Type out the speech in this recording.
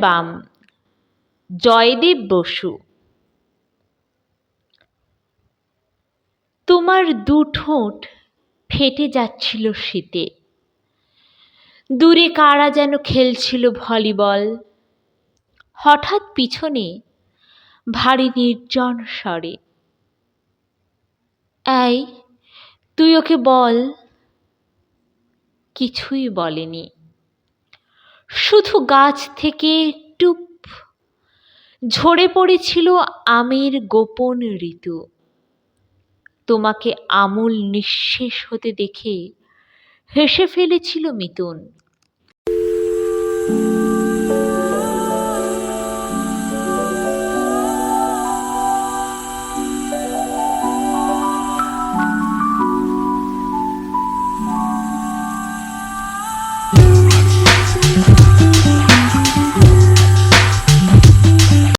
Album Joydeb Basu. তোমার দু ঠোঁট ফেটে যাচ্ছিল শীতে। দূরে কারা যেন খেলছিল ভলিবল। হঠাৎ পিছনে ভারী নির্জন স্বরে, এই, তুই ওকে বল। কিছুই বলেনি। শুধু গাছ থেকে টুপ। ঝরে পড়েছিল আমের গোপন ঋতু। তোমাকে আমূল নিঃশেষ হতে দেখে হেসে ফেলেছিল মিতুন।